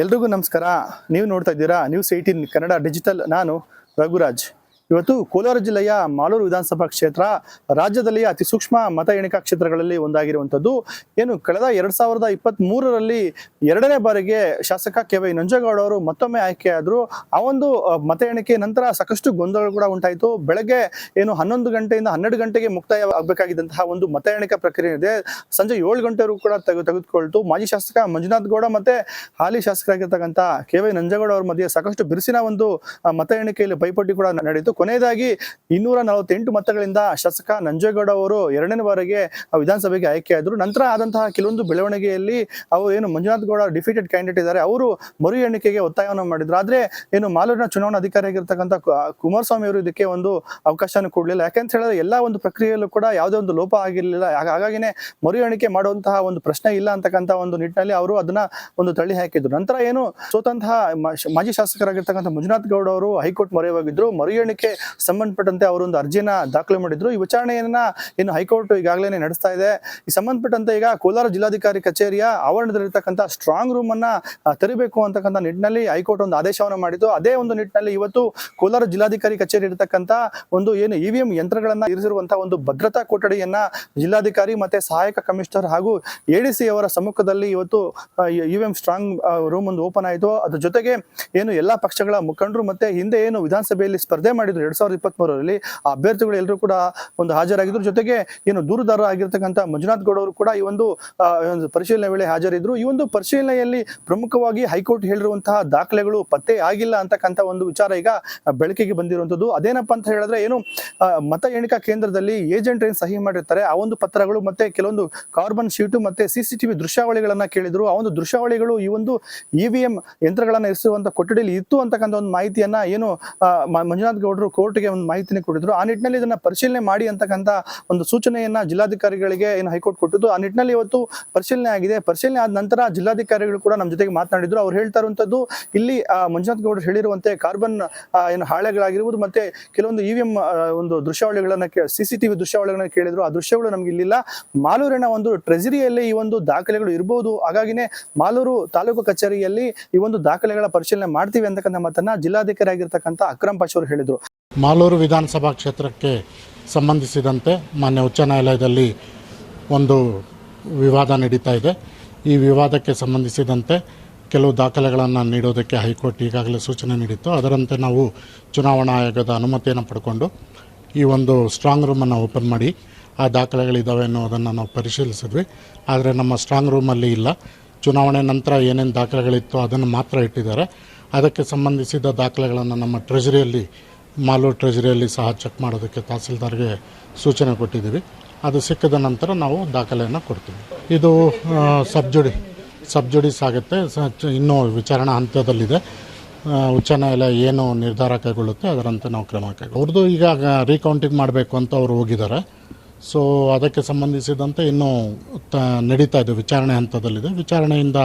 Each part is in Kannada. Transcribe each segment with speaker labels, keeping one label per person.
Speaker 1: ಎಲ್ರಿಗೂ ನಮಸ್ಕಾರ. ನೀವು ನೋಡ್ತಾ ಇದ್ದೀರಾ ನ್ಯೂಸ್ ಏಯ್ಟೀನ್ ಕನ್ನಡ ಡಿಜಿಟಲ್ ನಾನು ರಘುರಾಜ್. ಇವತ್ತು ಕೋಲಾರ ಜಿಲ್ಲೆಯ ಮಾಲೂರು ವಿಧಾನಸಭಾ ಕ್ಷೇತ್ರ ರಾಜ್ಯದಲ್ಲಿ ಅತಿ ಸೂಕ್ಷ್ಮ ಮತ ಎಣಿಕಾ ಕ್ಷೇತ್ರಗಳಲ್ಲಿ ಒಂದಾಗಿರುವಂಥದ್ದು. ಏನು ಕಳೆದ ಎರಡ್ ಸಾವಿರದ ಇಪ್ಪತ್ತ್ ಮೂರರಲ್ಲಿ ಎರಡನೇ ಬಾರಿಗೆ ಶಾಸಕ ಕೆ ವೈ ನಂಜೇಗೌಡ ಅವರು ಮತ್ತೊಮ್ಮೆ ಆಯ್ಕೆಯಾದರು. ಆ ಒಂದು ಮತ ಎಣಿಕೆ ನಂತರ ಸಾಕಷ್ಟು ಗೊಂದಲ ಕೂಡ ಉಂಟಾಯಿತು. ಬೆಳಗ್ಗೆ ಏನು ಹನ್ನೊಂದು ಗಂಟೆಯಿಂದ ಹನ್ನೆರಡು ಗಂಟೆಗೆ ಮುಕ್ತಾಯ ಆಗಬೇಕಾಗಿದ್ದಂತಹ ಒಂದು ಮತ ಎಣಿಕಾ ಪ್ರಕ್ರಿಯೆ ಇದೆ. ಸಂಜೆ ಏಳು ಗಂಟೆವರೆಗೂ ಕೂಡ ತೆಗೆ ತೆಗೆದುಕೊಳ್ತು. ಮಾಜಿ ಶಾಸಕ ಮಂಜುನಾಥ್ ಗೌಡ ಮತ್ತೆ ಹಾಲಿ ಶಾಸಕರಾಗಿರ್ತಕ್ಕಂಥ ಕೆ ವೈ ನಂಜೇಗೌಡ ಅವರ ಮಧ್ಯೆ ಸಾಕಷ್ಟು ಬಿರುಸಿನ ಒಂದು ಮತ ಎಣಿಕೆಯಲ್ಲಿ ಪೈಪೋಟಿ ಕೂಡ ನಡೆಯಿತು. ಕೊನೆಯದಾಗಿ ಇನ್ನೂರ ನಲವತ್ತೆಂಟು ಮತಗಳಿಂದ ಶಾಸಕ ನಂಜೇಗೌಡ ಅವರು ಎರಡನೇ ಬಾರಿಗೆ ವಿಧಾನಸಭೆಗೆ ಆಯ್ಕೆಯಾದರು ನಂತರ ಆದಂತಹ ಕೆಲವೊಂದು ಬೆಳವಣಿಗೆಯಲ್ಲಿ ಅವರು ಏನು ಮಂಜುನಾಥ್ ಗೌಡ ಡಿಫೀಟೆಡ್ ಕ್ಯಾಂಡಿಡೇಟ್ ಇದ್ದಾರೆ. ಅವರು ಮರು ಎಣಿಕೆಗೆ ಒತ್ತಾಯವನ್ನು ಮಾಡಿದ್ರು. ಆದ್ರೆ ಏನು ಮಾಲೂರಿನ ಚುನಾವಣಾ ಅಧಿಕಾರಿಯಾಗಿರ್ತಕ್ಕಂಥ ಕು- ಕುಮಾರಸ್ವಾಮಿ ಅವರು ಇದಕ್ಕೆ ಒಂದು ಅವಕಾಶನ ಕೊಡಲಿಲ್ಲ. ಯಾಕಂತ ಹೇಳಿದ್ರೆ ಎಲ್ಲ ಒಂದು ಪ್ರಕ್ರಿಯೆಯಲ್ಲೂ ಕೂಡ ಯಾವುದೇ ಒಂದು ಲೋಪ ಆಗಿರಲಿಲ್ಲ. ಹಾಗಾಗಿನೇ ಮರು ಎಣಿಕೆ ಮಾಡುವಂತಹ ಒಂದು ಪ್ರಶ್ನೆ ಇಲ್ಲ ಅಂತಕ್ಕಂಥ ಒಂದು ನಿಟ್ಟಿನಲ್ಲಿ ಅವರು ಅದನ್ನ ಒಂದು ತಳ್ಳಿ ಹಾಕಿದ್ರು. ನಂತರ ಏನು ಸೋತಂತಹ ಮಾಜಿ ಶಾಸಕರಾಗಿರ್ತಕ್ಕಂಥ ಮಂಜುನಾಥ್ ಗೌಡ ಅವರು ಹೈಕೋರ್ಟ್ ಮೊರೆ ಹೋಗಿದ್ರು. ಮರು ಸಂಬಂಧಪಟ್ಟಂತೆ ಅವರೊಂದು ಅರ್ಜಿನ ದಾಖಲೆ ಮಾಡಿದ್ರು. ಈ ವಿಚಾರಣೆಯನ್ನ ಏನು ಹೈಕೋರ್ಟ್ ಈಗಾಗಲೇ ನಡೆಸ್ತಾ ಇದೆ. ಈ ಸಂಬಂಧಪಟ್ಟಂತೆ ಈಗ ಕೋಲಾರ ಜಿಲ್ಲಾಧಿಕಾರಿ ಕಚೇರಿಯ ಆವರಣದಲ್ಲಿರ್ತಕ್ಕಂಥ ಸ್ಟ್ರಾಂಗ್ ರೂಮ್ ಅನ್ನ ತೆರಿಬೇಕು ಅಂತಕ್ಕಂಥ ನಿಟ್ಟಿನಲ್ಲಿ ಹೈಕೋರ್ಟ್ ಒಂದು ಆದೇಶವನ್ನು ಮಾಡಿದ್ದು. ಅದೇ ಒಂದು ನಿಟ್ಟಿನಲ್ಲಿ ಇವತ್ತು ಕೋಲಾರ ಜಿಲ್ಲಾಧಿಕಾರಿ ಕಚೇರಿ ಇರತಕ್ಕಂಥ ಒಂದು ಏನು ಇವಿಎಂ ಯಂತ್ರಗಳನ್ನ ಇರಿಸಿರುವಂತಹ ಒಂದು ಭದ್ರತಾ ಕೊಠಡಿಯನ್ನ ಜಿಲ್ಲಾಧಿಕಾರಿ ಮತ್ತೆ ಸಹಾಯಕ ಕಮಿಷನರ್ ಹಾಗೂ ಎಡಿಸಿ ಅವರ ಸಮ್ಮುಖದಲ್ಲಿ ಇವತ್ತು ಇವಿಎಂ ಸ್ಟ್ರಾಂಗ್ ರೂಮ್ ಒಂದು ಓಪನ್ ಆಯಿತು. ಅದ್ರ ಜೊತೆಗೆ ಏನು ಎಲ್ಲಾ ಪಕ್ಷಗಳ ಮುಖಂಡರು ಮತ್ತೆ ಹಿಂದೆ ಏನು ವಿಧಾನಸಭೆಯಲ್ಲಿ ಸ್ಪರ್ಧೆ ಮಾಡಿದ್ರು ಎರಡ್ ಸಾವಿರದ ಇಪ್ಪತ್ತ್ ಮೂರರಲ್ಲಿ ಆ ಅಭ್ಯರ್ಥಿಗಳು ಎಲ್ಲರೂ ಕೂಡ ಒಂದು ಹಾಜರಾಗಿದ್ರು. ಜೊತೆಗೆ ಏನು ದೂರುದಾರ ಆಗಿರ್ತಕ್ಕಂಥ ಮಂಜುನಾಥ್ ಗೌಡ ಅವರು ಕೂಡ ಈ ಒಂದು ಪರಿಶೀಲನೆ ವೇಳೆ ಹಾಜರಿದ್ರು. ಈ ಒಂದು ಪರಿಶೀಲನೆಯಲ್ಲಿ ಪ್ರಮುಖವಾಗಿ ಹೈಕೋರ್ಟ್ ಹೇಳಿರುವಂತಹ ದಾಖಲೆಗಳು ಪತ್ತೆ ಆಗಿಲ್ಲ ಅಂತಕ್ಕಂಥ ಒಂದು ವಿಚಾರ ಈಗ ಬೆಳಕಿಗೆ ಬಂದಿರುವಂಥದ್ದು. ಅದೇನಪ್ಪ ಅಂತ ಹೇಳಿದ್ರೆ ಏನು ಮತ ಎಣಿಕಾ ಕೇಂದ್ರದಲ್ಲಿ ಏಜೆಂಟ್ ಏನು ಸಹಿ ಮಾಡಿರ್ತಾರೆ, ಆ ಒಂದು ಪತ್ರಗಳು ಮತ್ತೆ ಕೆಲವೊಂದು ಕಾರ್ಬನ್ ಶೀಟು ಮತ್ತೆ ಸಿಸಿಟಿವಿ ದೃಶ್ಯಾವಳಿಗಳನ್ನ ಕೇಳಿದ್ರು. ಆ ಒಂದು ದೃಶ್ಯಾವಳಿಗಳು ಈ ಒಂದು ಇವಿಎಂ ಯಂತ್ರಗಳನ್ನ ಇರಿಸುವಂತ ಕೊಠಡಿಯಲ್ಲಿ ಇತ್ತು ಅಂತಕ್ಕಂಥ ಒಂದು ಮಾಹಿತಿಯನ್ನ ಏನು ಮಂಜುನಾಥ್ ಗೌಡರು ಕೋರ್ಟ್ಗೆ ಒಂದು ಮಾಹಿತಿನ ಕೊಟ್ಟಿದ್ರು. ಆ ನಿಟ್ಟಿನಲ್ಲಿ ಇದನ್ನ ಪರಿಶೀಲನೆ ಮಾಡಿ ಅಂತಕ್ಕಂಥ ಒಂದು ಸೂಚನೆಯನ್ನ ಜಿಲ್ಲಾಧಿಕಾರಿಗಳಿಗೆ ಏನು ಹೈಕೋರ್ಟ್ ಕೊಟ್ಟಿದ್ದು, ಆ ನಿಟ್ಟಿನಲ್ಲಿ ಇವತ್ತು ಪರಿಶೀಲನೆ ಆಗಿದೆ. ಪರಿಶೀಲನೆ ಆದ ನಂತರ ಜಿಲ್ಲಾಧಿಕಾರಿಗಳು ಕೂಡ ನಮ್ಮ ಜೊತೆಗೆ ಮಾತನಾಡಿದ್ರು. ಅವ್ರು ಹೇಳ್ತಾ ಇರುವಂತದ್ದು, ಇಲ್ಲಿ ಮಂಜುನಾಥ್ ಗೌಡರು ಹೇಳಿರುವಂತೆ ಕಾರ್ಬನ್ ಏನು ಹಾಳೆಗಳಾಗಿರ್ಬೋದು, ಮತ್ತೆ ಕೆಲವೊಂದು ಇ ವಿ ಎಂ ಒಂದು ದೃಶ್ಯಾವಳಿಗಳನ್ನ ಸಿ ಸಿಸಿಟಿವಿ ದೃಶ್ಯಾವಳಿಗಳನ್ನ ಕೇಳಿದ್ರು. ಆ ದೃಶ್ಯಗಳು ನಮ್ಗೆ ಇಲ್ಲಿಲ್ಲ. ಮಾಲೂರಿನ ಒಂದು ಟ್ರೆಜರಿಯಲ್ಲಿ ಈ ಒಂದು ದಾಖಲೆಗಳು ಇರಬಹುದು ಹಾಗಾಗಿನೇ ಮಾಲೂರು ತಾಲೂಕು ಕಚೇರಿಯಲ್ಲಿ ಈ ಒಂದು ದಾಖಲೆಗಳ ಪರಿಶೀಲನೆ ಮಾಡ್ತೀವಿ ಅಂತಕ್ಕಂಥ ಮಾತನ್ನ ಜಿಲ್ಲಾಧಿಕಾರಿ ಆಗಿರ್ತಕ್ಕಂಥ ಅಕ್ರಮ್ ಪಾಶ್ ಅವರು ಹೇಳಿದ್ರು.
Speaker 2: ಮಾಲೂರು ವಿಧಾನಸಭಾ ಕ್ಷೇತ್ರಕ್ಕೆ ಸಂಬಂಧಿಸಿದಂತೆ ಮಾನ್ಯ ಉಚ್ಚ ನ್ಯಾಯಾಲಯದಲ್ಲಿ ಒಂದು ವಿವಾದ ನಡೀತಾ ಇದೆ. ಈ ವಿವಾದಕ್ಕೆ ಸಂಬಂಧಿಸಿದಂತೆ ಕೆಲವು ದಾಖಲೆಗಳನ್ನು ನೀಡೋದಕ್ಕೆ ಹೈಕೋರ್ಟ್ ಈಗಾಗಲೇ ಸೂಚನೆ ನೀಡಿತ್ತು. ಅದರಂತೆ ನಾವು ಚುನಾವಣಾ ಆಯೋಗದ ಅನುಮತಿಯನ್ನು ಪಡ್ಕೊಂಡು ಈ ಒಂದು ಸ್ಟ್ರಾಂಗ್ ರೂಮನ್ನು ಓಪನ್ ಮಾಡಿ ಆ ದಾಖಲೆಗಳಿದ್ದಾವೆ ಅನ್ನೋದನ್ನು ನಾವು ಪರಿಶೀಲಿಸಿದ್ವಿ. ಆದರೆ ನಮ್ಮ ಸ್ಟ್ರಾಂಗ್ ರೂಮಲ್ಲಿ ಇಲ್ಲ. ಚುನಾವಣೆ ನಂತರ ಏನೇನು ದಾಖಲೆಗಳಿತ್ತು ಅದನ್ನು ಮಾತ್ರ ಇಟ್ಟಿದ್ದಾರೆ. ಅದಕ್ಕೆ ಸಂಬಂಧಿಸಿದ ದಾಖಲೆಗಳನ್ನು ನಮ್ಮ ಟ್ರೆಜರಿಯಲ್ಲಿ ಮಾಲೂರು ಟ್ರೆಜರಿಯಲ್ಲಿ ಸಹ ಚೆಕ್ ಮಾಡೋದಕ್ಕೆ ತಹಸೀಲ್ದಾರ್ಗೆ ಸೂಚನೆ ಕೊಟ್ಟಿದ್ದೀವಿ. ಅದು ಸಿಕ್ಕಿದ ನಂತರ ನಾವು ದಾಖಲೆಯನ್ನು ಕೊಡ್ತೀವಿ. ಇದು ಸಬ್ಜುಡಿ ಸಬ್ಜುಡಿಸ್ ಆಗುತ್ತೆ ಇನ್ನೂ ವಿಚಾರಣಾ ಹಂತದಲ್ಲಿದೆ. ಉಚ್ಚ ನ್ಯಾಯಾಲಯ ಏನು ನಿರ್ಧಾರ ಕೈಗೊಳ್ಳುತ್ತೆ ಅದರಂತೆ ನಾವು ಕ್ರಮ ಕೈಗೊಳ್ಳಿ ಅವ್ರದ್ದು ಈಗ ರೀಕೌಂಟಿಂಗ್ ಮಾಡಬೇಕು ಅಂತ ಅವರು ಹೋಗಿದ್ದಾರೆ. ಸೊ, ಅದಕ್ಕೆ ಸಂಬಂಧಿಸಿದಂತೆ ಇನ್ನೂ ತ, ನಡೀತಾ ಇದೆ ವಿಚಾರಣೆ ಹಂತದಲ್ಲಿದೆ. ವಿಚಾರಣೆಯಿಂದ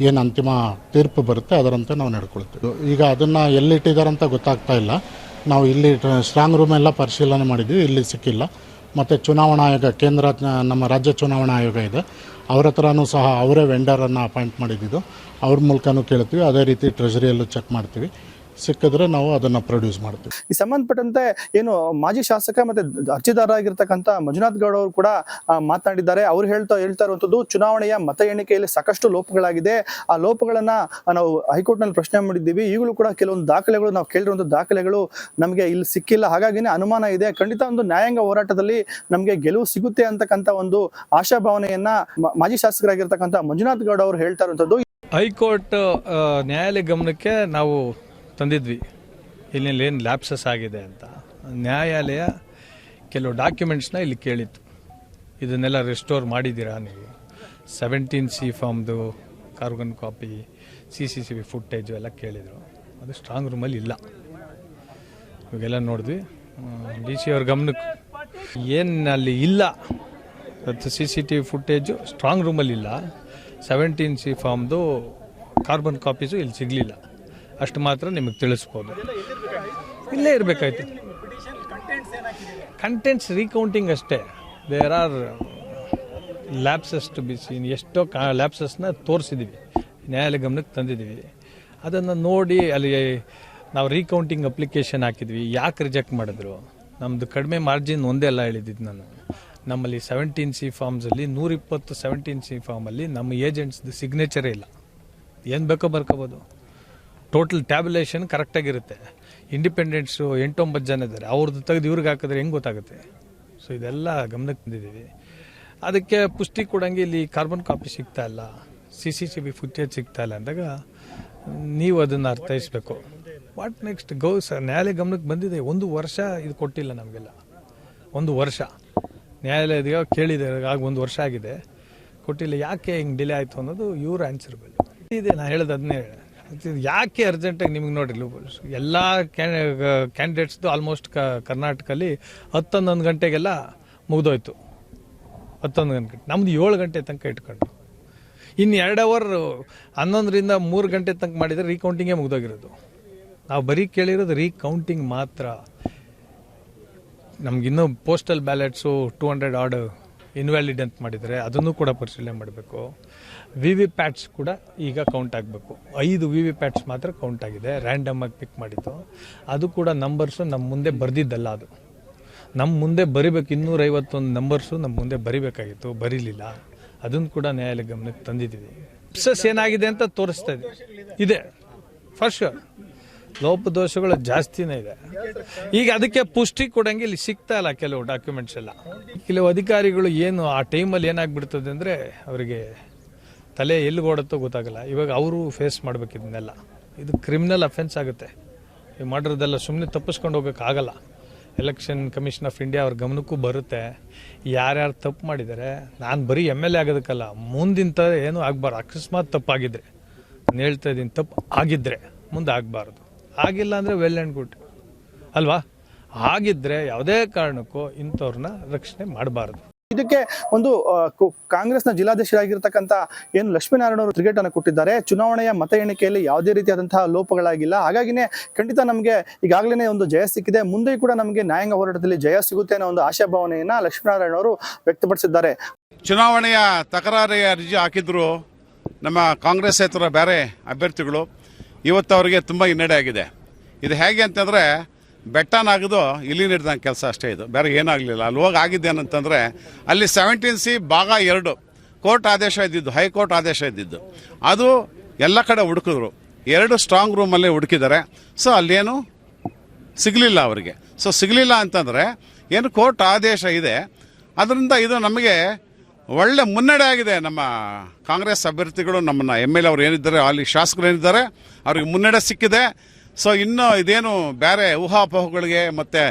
Speaker 2: ಏನು ಅಂತಿಮ ತೀರ್ಪು ಬರುತ್ತೆ ಅದರಂತೆ ನಾವು ನಡ್ಕೊಳ್ತೀವಿ. ಈಗ ಅದನ್ನು ಎಲ್ಲಿಟ್ಟಿದ್ದಾರೆ ಅಂತ ಗೊತ್ತಾಗ್ತಾ ಇಲ್ಲ. ನಾವು ಇಲ್ಲಿ ಸ್ಟ್ರಾಂಗ್ ರೂಮ್ ಎಲ್ಲ ಪರಿಶೀಲನೆ ಮಾಡಿದ್ವಿ, ಇಲ್ಲಿ ಸಿಕ್ಕಿಲ್ಲ. ಮತ್ತು ಚುನಾವಣಾ ಆಯೋಗ, ಕೇಂದ್ರ ನಮ್ಮ ರಾಜ್ಯ ಚುನಾವಣಾ ಆಯೋಗ ಇದೆ. ಅವ್ರ ಹತ್ರನೂ ಸಹ ಅವರೇ ವೆಂಡರನ್ನು ಅಪಾಯಿಂಟ್ ಮಾಡಿದ್ದು. ಅವ್ರ ಮೂಲಕನೂ ಕೇಳ್ತೀವಿ, ಅದೇ ರೀತಿ ಟ್ರೆಜರಿಯಲ್ಲೂ ಚೆಕ್ ಮಾಡ್ತೀವಿ. ಸಿಕ್ಕಿದ್ರೆ ನಾವು ಅದನ್ನ ಪ್ರೊಡ್ಯೂಸ್ ಮಾಡ್ತೀವಿ.
Speaker 1: ಈ ಸಂಬಂಧಪಟ್ಟಂತೆ ಏನು ಮಾಜಿ ಶಾಸಕ ಮತ್ತೆ ಅರ್ಜಿದಾರ ಆಗಿರ್ತಕ್ಕಂತ ಮಂಜುನಾಥ್ ಗೌಡ ಅವರು ಕೂಡ ಮಾತನಾಡಿದ್ದಾರೆ. ಅವ್ರು ಹೇಳ್ತಾ ಹೇಳ್ತಾ ಇರುವಂತದ್ದು ಚುನಾವಣೆಯ ಮತ ಎಣಿಕೆಯಲ್ಲಿ ಸಾಕಷ್ಟು ಲೋಪಗಳಾಗಿದೆ. ಆ ಲೋಪಗಳನ್ನ ನಾವು ಹೈಕೋರ್ಟ್ನಲ್ಲಿ ಪ್ರಶ್ನೆ ಮಾಡಿದ್ದೀವಿ. ಈಗಲೂ ಕೂಡ ಕೆಲವೊಂದು ದಾಖಲೆಗಳು ನಾವು ಕೇಳಿರುವಂತ ದಾಖಲೆಗಳು ನಮಗೆ ಇಲ್ಲಿ ಸಿಕ್ಕಿಲ್ಲ. ಹಾಗಾಗಿನೇ ಅನುಮಾನ ಇದೆ. ಖಂಡಿತ ಒಂದು ನ್ಯಾಯಾಂಗ ಹೋರಾಟದಲ್ಲಿ ನಮಗೆ ಗೆಲುವು ಸಿಗುತ್ತೆ ಅಂತಕ್ಕಂಥ ಒಂದು ಆಶಾಭಾವನೆಯನ್ನ ಮಾಜಿ ಶಾಸಕರಾಗಿರ್ತಕ್ಕಂಥ ಮಂಜುನಾಥ್ ಗೌಡ ಅವರು ಹೇಳ್ತಾ ಇರುವಂತದ್ದು
Speaker 3: ಹೈಕೋರ್ಟ್ ನ್ಯಾಯಾಲಯ ಗಮನಕ್ಕೆ ನಾವು ತಂದಿದ್ವಿ. ಇಲ್ಲಿ ಏನು ಲ್ಯಾಪ್ಸಸ್ ಆಗಿದೆ ಅಂತ. ನ್ಯಾಯಾಲಯ ಕೆಲವು ಡಾಕ್ಯುಮೆಂಟ್ಸ್ನ ಇಲ್ಲಿ ಕೇಳಿತ್ತು. ಇದನ್ನೆಲ್ಲ ರಿಸ್ಟೋರ್ ಮಾಡಿದ್ದೀರಾ ನೀವು? Seventeen C ಫಾರ್ಮ್ದು carbon copy C C C B footage ಎಲ್ಲ ಕೇಳಿದರು. ಅದು ಸ್ಟ್ರಾಂಗ್ ರೂಮಲ್ಲಿ ಇಲ್ಲ. ಇವಾಗೆಲ್ಲ ನೋಡಿದ್ವಿ. ಡಿ ಸಿ ಅವ್ರ ಗಮನಕ್ಕೆ. ಏನು ಅಲ್ಲಿ ಇಲ್ಲ. ಅದು C C T V footage strong ರೂಮಲ್ಲಿ ಇಲ್ಲ. ಸೆವೆಂಟೀನ್ ಸಿ ಫಾರ್ಮ್ದು ಕಾರ್ಬನ್ ಕಾಪೀಸು ಇಲ್ಲಿ ಸಿಗಲಿಲ್ಲ. ಅಷ್ಟು ಮಾತ್ರ ನಿಮಗೆ ತಿಳಿಸ್ಬೋದು. ಇಲ್ಲೇ ಇರಬೇಕಾಯ್ತು. ಕಂಟೆಂಟ್ಸ್ ರೀಕೌಂಟಿಂಗ್ ಅಷ್ಟೇ. There are lapses to be seen ಎಷ್ಟೋ ಕಾ ಲ್ಯಾಬ್ಸಸ್ನ ತೋರಿಸಿದ್ದೀವಿ ನ್ಯಾಯಾಲಯ ಗಮನಕ್ಕೆ ತಂದಿದ್ದೀವಿ ಅದನ್ನು ನೋಡಿ ಅಲ್ಲಿ ನಾವು ರೀಕೌಂಟಿಂಗ್ ಅಪ್ಲಿಕೇಶನ್ ಹಾಕಿದ್ವಿ. ಯಾಕೆ ರಿಜೆಕ್ಟ್ ಮಾಡಿದ್ರು? ನಮ್ಮದು ಕಡಿಮೆ ಮಾರ್ಜಿನ್ ಒಂದೇ ಅಲ್ಲ ಹೇಳಿದ್ದು ನಾನು. ನಮ್ಮಲ್ಲಿ ಸೆವೆಂಟೀನ್ ಸಿ ಫಾರ್ಮ್ಸಲ್ಲಿ ನೂರಿಪ್ಪತ್ತು ಸೆವೆಂಟೀನ್ ಸಿ ಫಾರ್ಮಲ್ಲಿ ನಮ್ಮ ಏಜೆಂಟ್ಸ್ದು ಸಿಗ್ನೇಚರೇ ಇಲ್ಲ. ಏನು ಬೇಕೋ ಬರ್ಕೋಬೋದು. ಟೋಟಲ್ ಟ್ಯಾಬ್ಯುಲೇಷನ್ ಕರೆಕ್ಟಾಗಿರುತ್ತೆ ಇಂಡಿಪೆಂಡೆಂಟ್ಸು ಎಂಟೊಂಬತ್ತು ಜನ ಇದ್ದಾರೆ. ಅವ್ರದ್ದು ತೆಗೆದು ಇವ್ರಿಗೆ ಹಾಕಿದ್ರೆ ಹೆಂಗೆ ಗೊತ್ತಾಗುತ್ತೆ? ಸೊ ಇದೆಲ್ಲ ಗಮನಕ್ಕೆ ತಂದಿದ್ದೀವಿ. ಅದಕ್ಕೆ ಪುಷ್ಟಿ ಕೊಡಂಗೆ ಇಲ್ಲಿ ಕಾರ್ಬನ್ ಕಾಪಿ ಸಿಗ್ತಾ ಇಲ್ಲ. C C T V footage ಸಿಗ್ತಾ ಇಲ್ಲ ಅಂದಾಗ ನೀವು ಅದನ್ನು ಅರ್ಥೈಸಬೇಕು. ವಾಟ್ ನೆಕ್ಸ್ಟ್ ಗೌ ಸರ್ ನ್ಯಾಯಾಲಯ ಗಮನಕ್ಕೆ ಬಂದಿದೆ. ಒಂದು ವರ್ಷ ಇದು ಕೊಟ್ಟಿಲ್ಲ ನಮಗೆಲ್ಲ. ಒಂದು ವರ್ಷ. ನ್ಯಾಯಾಲಯದ ಕೇಳಿದೆ, ಆಗ ಒಂದು ವರ್ಷ ಆಗಿದೆ. ಕೊಟ್ಟಿಲ್ಲ. ಯಾಕೆ ಹಿಂಗೆ ಡಿಲೇ ಆಯಿತು ಅನ್ನೋದು ಇವ್ರ ಬೇಕು ಇದೆ ನಾನು ಹೇಳೋದು ಅದನ್ನೇ ಯಾಕೆ ಅರ್ಜೆಂಟಾಗಿ ನಿಮಗೆ ನೋಡಿ ಎಲ್ಲ ಕ್ಯಾಂಡಿಡೇಟ್ಸ್ದು ಆಲ್ಮೋಸ್ಟ್ ಕ ಕರ್ನಾಟಕಲ್ಲಿ ಹತ್ತೊಂದೊಂದು ಗಂಟೆಗೆಲ್ಲ ಮುಗಿದೋಯ್ತು. ಹತ್ತೊಂದು ಗಂಟೆ, ನಮ್ದು ಏಳು ಗಂಟೆ ತನಕ ಇಟ್ಕೊಂಡು. ಇನ್ನು ಎರಡು ಅವರ್ ಹನ್ನೊಂದರಿಂದ ಮೂರು ಗಂಟೆ ತನಕ ಮಾಡಿದರೆ ರೀಕೌಂಟಿಂಗೇ ಮುಗ್ದೋಗಿರೋದು. ನಾವು ಬರೀ ಕೇಳಿರೋದು ರೀಕೌಂಟಿಂಗ್ ಮಾತ್ರ. ನಮಗಿನ್ನೂ postal ballots two hundred odd invalid ಅಂತ ಮಾಡಿದರೆ ಅದನ್ನು ಕೂಡ ಪರಿಶೀಲನೆ ಮಾಡಬೇಕು. ವಿ ವಿ ಪ್ಯಾಟ್ಸ್ ಕೂಡ ಈಗ ಕೌಂಟ್ ಆಗಬೇಕು. ಐದು ವಿ ವಿ ಪ್ಯಾಟ್ಸ್ ಮಾತ್ರ ಕೌಂಟ್ ಆಗಿದೆ ರ್ಯಾಂಡಮ್ ಆಗಿ ಪಿಕ್ ಮಾಡಿತ್ತು ಅದು ಕೂಡ ನಂಬರ್ಸು ನಮ್ಮ ಮುಂದೆ ಬರೆದಿದ್ದಲ್ಲ ಅದು. ನಮ್ಮ ಮುಂದೆ ಬರಿಬೇಕು, ಇನ್ನೂರೈವತ್ತೊಂದು ನಂಬರ್ಸು ನಮ್ಮ ಮುಂದೆ ಬರಿಬೇಕಾಗಿತ್ತು, ಬರೀಲಿಲ್ಲ. ಅದನ್ನು ಕೂಡ ನ್ಯಾಯಾಲಯ ಗಮನಕ್ಕೆ ತಂದಿದ್ದೀವಿ. ಪ್ಸಸ್ ಏನಾಗಿದೆ ಅಂತ ತೋರಿಸ್ತಾ ಇದೆ. ಇದೆ. ಫಸ್ಟ್ ಶೋರ್ ಲೋಪದೋಷಗಳು ಜಾಸ್ತಿನೇ ಇದೆ. ಈಗ ಅದಕ್ಕೆ ಪುಷ್ಟಿ ಕೊಡಂಗೆ ಇಲ್ಲಿ ಸಿಗ್ತಾ ಇಲ್ಲ ಕೆಲವು ಡಾಕ್ಯುಮೆಂಟ್ಸ್ ಎಲ್ಲ. ಕೆಲವು ಅಧಿಕಾರಿಗಳು ಏನು ಆ ಟೈಮಲ್ಲಿ ಏನಾಗ್ಬಿಡ್ತದೆ ಅಂದರೆ ಅವರಿಗೆ ತಲೆ ಎಲ್ಲಿ ಓಡುತ್ತೋ ಗೊತ್ತಾಗಲ್ಲ. ಇವಾಗ ಅವರು ಫೇಸ್ ಮಾಡಬೇಕು ಇದನ್ನೆಲ್ಲ. ಇದು ಕ್ರಿಮಿನಲ್ ಅಫೆನ್ಸ್ ಆಗುತ್ತೆ. ಈ ಮಾಡಿರೋದೆಲ್ಲ ಸುಮ್ಮನೆ ತಪ್ಪಿಸ್ಕೊಂಡು ಹೋಗೋಕ್ಕಾಗಲ್ಲ ಎಲೆಕ್ಷನ್ ಕಮಿಷನ್ ಆಫ್ ಇಂಡಿಯಾ ಅವ್ರ ಗಮನಕ್ಕೂ ಬರುತ್ತೆ. ಯಾರ್ಯಾರು ತಪ್ಪು ಮಾಡಿದ್ದಾರೆ, ನಾನು ಬರೀ ಎಂ ಎಲ್ ಎ ಆಗೋದಕ್ಕಲ್ಲ. ಮುಂದಿನ ತ ಏನೂ ಆಗಬಾರ್ದು. ಅಕಸ್ಮಾತ್ ತಪ್ಪಾಗಿದ್ದರೆ ನಾನು ಹೇಳ್ತಾ ಇದ್ದೀನಿ ತಪ್ಪು ಆಗಿದ್ದರೆ ಮುಂದೆ ಆಗಬಾರ್ದು. ಆಗಿಲ್ಲ ಅಂದರೆ ವೆಲ್ ಆ್ಯಂಡ್ ಗುಡ್ ಅಲ್ವಾ? ಆಗಿದ್ರೆ ಯಾವುದೇ ಕಾರಣಕ್ಕೂ ಇಂಥವ್ರನ್ನ ರಕ್ಷಣೆ ಮಾಡಬಾರ್ದು.
Speaker 1: ಇದಕ್ಕೆ ಒಂದು ಕಾಂಗ್ರೆಸ್ನ ಜಿಲ್ಲಾಧ್ಯಕ್ಷರಾಗಿರ್ತಕ್ಕಂಥ ಏನು ಲಕ್ಷ್ಮೀನಾರಾಯಣ ಅವರು ಕ್ರಿಕೆಟ್ ಅನ್ನು ಕೊಟ್ಟಿದ್ದಾರೆ. ಚುನಾವಣೆಯ ಮತ ಎಣಿಕೆಯಲ್ಲಿ ಯಾವುದೇ ರೀತಿಯಾದಂತಹ ಲೋಪಗಳಾಗಿಲ್ಲ. ಹಾಗಾಗಿನೇ ಖಂಡಿತ ನಮಗೆ ಈಗಾಗಲೇ ಒಂದು ಜಯ ಸಿಕ್ಕಿದೆ. ಮುಂದೆ ಕೂಡ ನಮಗೆ ನ್ಯಾಯಾಂಗ ಹೋರಾಟದಲ್ಲಿ ಜಯ ಸಿಗುತ್ತೆ ಅನ್ನೋ ಒಂದು ಆಶಾಭಾವನೆಯನ್ನ ಲಕ್ಷ್ಮೀನಾರಾಯಣ ಅವರು ವ್ಯಕ್ತಪಡಿಸಿದ್ದಾರೆ.
Speaker 4: ಚುನಾವಣೆಯ ತಕರಾರಿಯ ಅರ್ಜಿ ಹಾಕಿದ್ರು ನಮ್ಮ ಕಾಂಗ್ರೆಸ್ ಕಾಂಗ್ರೆಸ್ಸೇತರ ಬೇರೆ ಅಭ್ಯರ್ಥಿಗಳು. ಇವತ್ತು ಅವರಿಗೆ ತುಂಬ ಹಿನ್ನಡೆ ಆಗಿದೆ. ಇದು ಹೇಗೆ ಅಂತಂದರೆ ಬೆಟ್ಟನಾಗದು ಇಲ್ಲಿ ನಡೆದಂಗೆ ಕೆಲಸ ಅಷ್ಟೇ ಇದು. ಬೇರೆ ಏನಾಗಲಿಲ್ಲ ಅಲ್ಲಿ ಹೋಗಿ ಆಗಿದ್ದೇನಂತಂದರೆ ಅಲ್ಲಿ ಸೆವೆಂಟೀನ್ ಸಿ ಭಾಗ ಎರಡು ಕೋರ್ಟ್ ಆದೇಶ ಇದ್ದಿದ್ದು, ಹೈಕೋರ್ಟ್ ಆದೇಶ ಇದ್ದಿದ್ದು. ಅದು ಎಲ್ಲ ಕಡೆ ಹುಡುಕಿದ್ರು. ಎರಡು ಸ್ಟ್ರಾಂಗ್ ರೂಮಲ್ಲೇ ಹುಡುಕಿದ್ದಾರೆ. ಸೊ ಅಲ್ಲೇನು ಸಿಗಲಿಲ್ಲ ಅವರಿಗೆ. ಸೊ ಸಿಗಲಿಲ್ಲ ಅಂತಂದರೆ, ಏನು ಕೋರ್ಟ್ ಆದೇಶ ಇದೆ. ಅದರಿಂದ ಇದು ನಮಗೆ ಒಳ್ಳೆ ಮುನ್ನಡೆ ಆಗಿದೆ. ನಮ್ಮ ಕಾಂಗ್ರೆಸ್ ಅಭ್ಯರ್ಥಿಗಳು, ನಮ್ಮನ್ನ ಎಂ ಎಲ್ ಅವರು ಏನಿದ್ದಾರೆ, ಅಲ್ಲಿ ಶಾಸಕರು ಏನಿದ್ದಾರೆ, ಅವ್ರಿಗೆ ಮುನ್ನಡೆ ಸಿಕ್ಕಿದೆ. ಸೊ ಇನ್ನು ಇದೇನು ಬೇರೆ ಊಹಾಪೋಹಗಳಿಗೆ ಮತ್ತು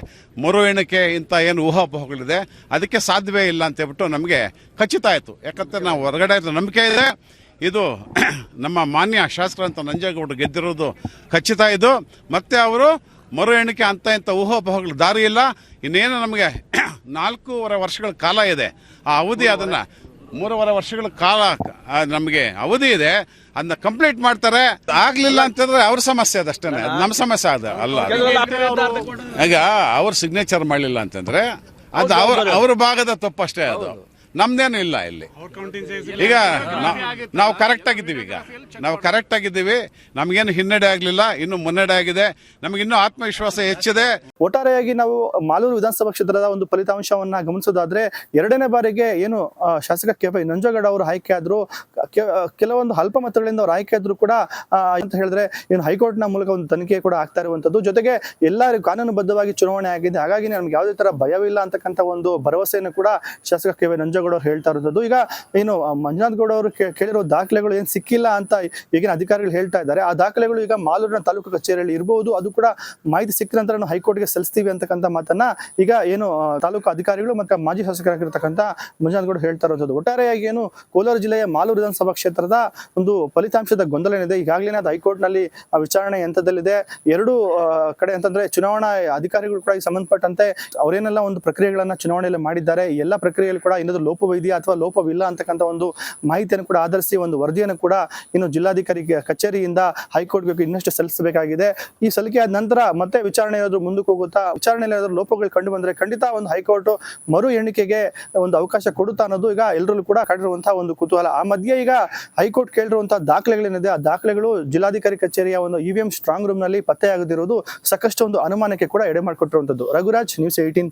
Speaker 4: ಮರು ಎಣಿಕೆ ಇಂಥ ಏನು ಊಹಾಪೋಹಗಳಿದೆ, ಅದಕ್ಕೆ ಸಾಧ್ಯವೇ ಇಲ್ಲ ಅಂತ ಹೇಳ್ಬಿಟ್ಟು ನಮಗೆ ಖಚಿತ ಆಯಿತು. ಯಾಕಂದರೆ ನಾವು ಹೊರಗಡೆ ನಂಬಿಕೆ ಇದೆ. ಇದು ನಮ್ಮ ಮಾನ್ಯ ಶಾಸಕರಂತ ನಂಜೇಗೌಡರು ಗೆದ್ದಿರೋದು ಖಚಿತ ಇದು. ಮತ್ತು ಅವರು ಮರು ಎಣಿಕೆ ಅಂತ ಇಂಥ ಊಹಾಪೋಹಗಳು ದಾರಿ ಇಲ್ಲ. ಇನ್ನೇನು ನಮಗೆ ನಾಲ್ಕೂವರೆ ವರ್ಷಗಳ ಕಾಲ ಇದೆ. ಆ ಅವಧಿ ಅದನ್ನ ಮೂರುವರೆ ವರ್ಷಗಳ ಕಾಲ ನಮಗೆ ಅವಧಿ ಇದೆ. ಅದನ್ನ ಕಂಪ್ಲೀಟ್ ಮಾಡ್ತಾರೆ. ಆಗ್ಲಿಲ್ಲ ಅಂತಂದ್ರೆ ಅವ್ರ ಸಮಸ್ಯೆ ಅದಷ್ಟೇ ನಮ್ಮ ಸಮಸ್ಯೆ ಅದ. ಅಲ್ಲ ಈಗ ಅವ್ರ ಸಿಗ್ನೇಚರ್ ಮಾಡಲಿಲ್ಲ ಅಂತಂದ್ರೆ ಅದು ಅವ್ರ ಅವ್ರ ಭಾಗದ ತಪ್ಪಷ್ಟೇ ಅದು. ನಮ್ದೇನು ಇಲ್ಲ ಇಲ್ಲಿ. ಈಗ ನಾವು ಕರೆಕ್ಟ್ ಆಗಿದ್ದೀವಿ ಈಗ. ನಾವು ಕರೆಕ್ಟ್ ಆಗಿದ್ದೀವಿ. ನಮಗೇನು ಹಿನ್ನಡೆ ಆಗಲಿಲ್ಲ, ಇನ್ನು ಮುನ್ನಡೆ ಆಗಿದೆ. ನಮಗಿನ್ನು ಆತ್ಮವಿಶ್ವಾಸ ಹೆಚ್ಚಿದೆ.
Speaker 1: ಒಟ್ಟಾರೆಯಾಗಿ ನಾವು ಮಾಲೂರು ವಿಧಾನಸಭಾ ಕ್ಷೇತ್ರದ ಒಂದು ಫಲಿತಾಂಶವನ್ನ ಗಮನಿಸೋದಾದ್ರೆ, ಎರಡನೇ ಬಾರಿಗೆ ಏನು ಶಾಸಕ ಕೆ ವೈ ನಂಜೇಗೌಡ ಅವರು ಆಯ್ಕೆ ಆದ್ರು ಕೆಲವೊಂದು ಅಲ್ಪ ಮತಗಳಿಂದ ಅವ್ರು ಆಯ್ಕೆ ಆದ್ರು ಕೂಡ ಅಂತ ಹೇಳಿದ್ರೆ ಏನು ಹೈಕೋರ್ಟ್ನ ಮೂಲಕ ಒಂದು ತನಿಖೆ ಕೂಡ ಆಗ್ತಾ ಇರುವಂತದ್ದು ಜೊತೆಗೆ ಎಲ್ಲರೂ ಕಾನೂನುಬದ್ಧವಾಗಿ ಚುನಾವಣೆ ಆಗಿದೆ. ಹಾಗಾಗಿ ನಮ್ಗೆ ಯಾವುದೇ ತರ ಭಯವಿಲ್ಲ ಅಂತಕ್ಕಂಥ ಒಂದು ಭರವಸೆಯನ್ನು ಕೂಡ ಶಾಸಕ ಕೆ ವೈ ಅವರು ಹೇಳ್ತಾ ಇರೋದು. ಈಗ ಏನು ಮಂಜುನಾಥ್ ಗೌಡ ಅವರು ಕೇಳಿರೋ ದಾಖಲೆಗಳು ಏನು ಸಿಕ್ಕಿಲ್ಲ ಅಂತ ಈಗಿನ ಅಧಿಕಾರಿಗಳು ಹೇಳ್ತಾ ಇದ್ದಾರೆ. ಆ ದಾಖಲೆಗಳು ಈಗ ಮಾಲೂರಿನ ತಾಲೂಕು ಕಚೇರಿಯಲ್ಲಿ ಇರಬಹುದು ಅದು ಕೂಡ ಮಾಹಿತಿ ಸಿಕ್ಕ ನಂತರ ಹೈಕೋರ್ಟ್ಗೆ ಸಲ್ಲಿಸ್ತೀವಿ ಅಂತಕ್ಕಂಥ ಮಾತನ್ನ ಈಗ ಏನು ತಾಲೂಕು ಅಧಿಕಾರಿಗಳು ಮತ್ತೆ ಮಾಜಿ ಶಾಸಕರಾಗಿರ್ತಕ್ಕಂಥ ಮಂಜುನಾಥ್ ಗೌಡ ಹೇಳ್ತಾ ಇರೋದು. ಒಟ್ಟಾರೆಯಾಗಿ ಏನು, ಕೋಲಾರ ಜಿಲ್ಲೆಯ ಮಾಲೂರು ವಿಧಾನಸಭಾ ಕ್ಷೇತ್ರದ ಒಂದು ಫಲಿತಾಂಶದ ಗೊಂದಲ ಏನಿದೆ ಈಗಾಗಲೇ ಅದು ಹೈಕೋರ್ಟ್ನಲ್ಲಿ ಆ ವಿಚಾರಣೆ ಹಂತದಲ್ಲಿದೆ. ಎರಡು ಕಡೆ ಅಂತಂದ್ರೆ ಚುನಾವಣಾ ಅಧಿಕಾರಿಗಳು ಕೂಡ ಸಂಬಂಧಪಟ್ಟಂತೆ ಅವರೇನೆಲ್ಲ ಒಂದು ಪ್ರಕ್ರಿಯೆಗಳನ್ನ ಚುನಾವಣೆಯಲ್ಲಿ ಮಾಡಿದ್ದಾರೆ. ಎಲ್ಲ ಪ್ರಕ್ರಿಯೆಯಲ್ಲಿ ಕೂಡ ಇನ್ನೊಂದು ಲೋಪವಿದೆಯಾ ಅಥವಾ ಲೋಪವಿಲ್ಲ ಅಂತಕ್ಕಂಥ ಒಂದು ಮಾಹಿತಿಯನ್ನು ಕೂಡ ಆಧರಿಸಿ ಒಂದು ವರದಿಯನ್ನು ಕೂಡ ಇನ್ನು ಜಿಲ್ಲಾಧಿಕಾರಿ ಕಚೇರಿಯಿಂದ ಹೈಕೋರ್ಟ್ಗೆ ಇನ್ನಷ್ಟು ಸಲ್ಲಿಸಬೇಕಾಗಿದೆ. ಈ ಸಲ್ಲಿಕೆ ಆದ ನಂತರ ಮತ್ತೆ ವಿಚಾರಣೆ ಏನಾದರೂ ಮುಂದಕ್ಕೆ ಹೋಗುತ್ತಾ? ವಿಚಾರಣೆಯಲ್ಲಿ ಏನಾದರೂ ಲೋಪಗಳು ಕಂಡು ಬಂದರೆ ಖಂಡಿತ ಒಂದು ಹೈಕೋರ್ಟ್ ಮರು ಎಣಿಕೆಗೆ ಒಂದು ಅವಕಾಶ ಕೊಡುತ್ತಾ ಅನ್ನೋದು ಈಗ ಎಲ್ಲರಲ್ಲೂ ಕೂಡ ಕಂಡಿರುವಂತಹ ಒಂದು ಕುತೂಹಲ. ಆ ಮಧ್ಯೆ ಈಗ ಹೈಕೋರ್ಟ್ ಕೇಳಿರುವಂತಹ ದಾಖಲೆಗಳೇನಿದೆ, ಆ ದಾಖಲೆಗಳು ಜಿಲ್ಲಾಧಿಕಾರಿ ಕಚೇರಿಯ ಒಂದು ಇ ವಿ ಎಂ ಸ್ಟ್ರಾಂಗ್ ರೂಮ್ನಲ್ಲಿ ಪತ್ತೆಯಾಗದಿರುವುದು ಸಾಕಷ್ಟು ಒಂದು ಅನುಮಾನಕ್ಕೆ ಕೂಡ ಎಡೆ ಮಾಡಿಕೊಟ್ಟಿರುವಂತದ್ದು ರಘುರಾಜ್ ನ್ಯೂಸ್ ಏಟೀನ್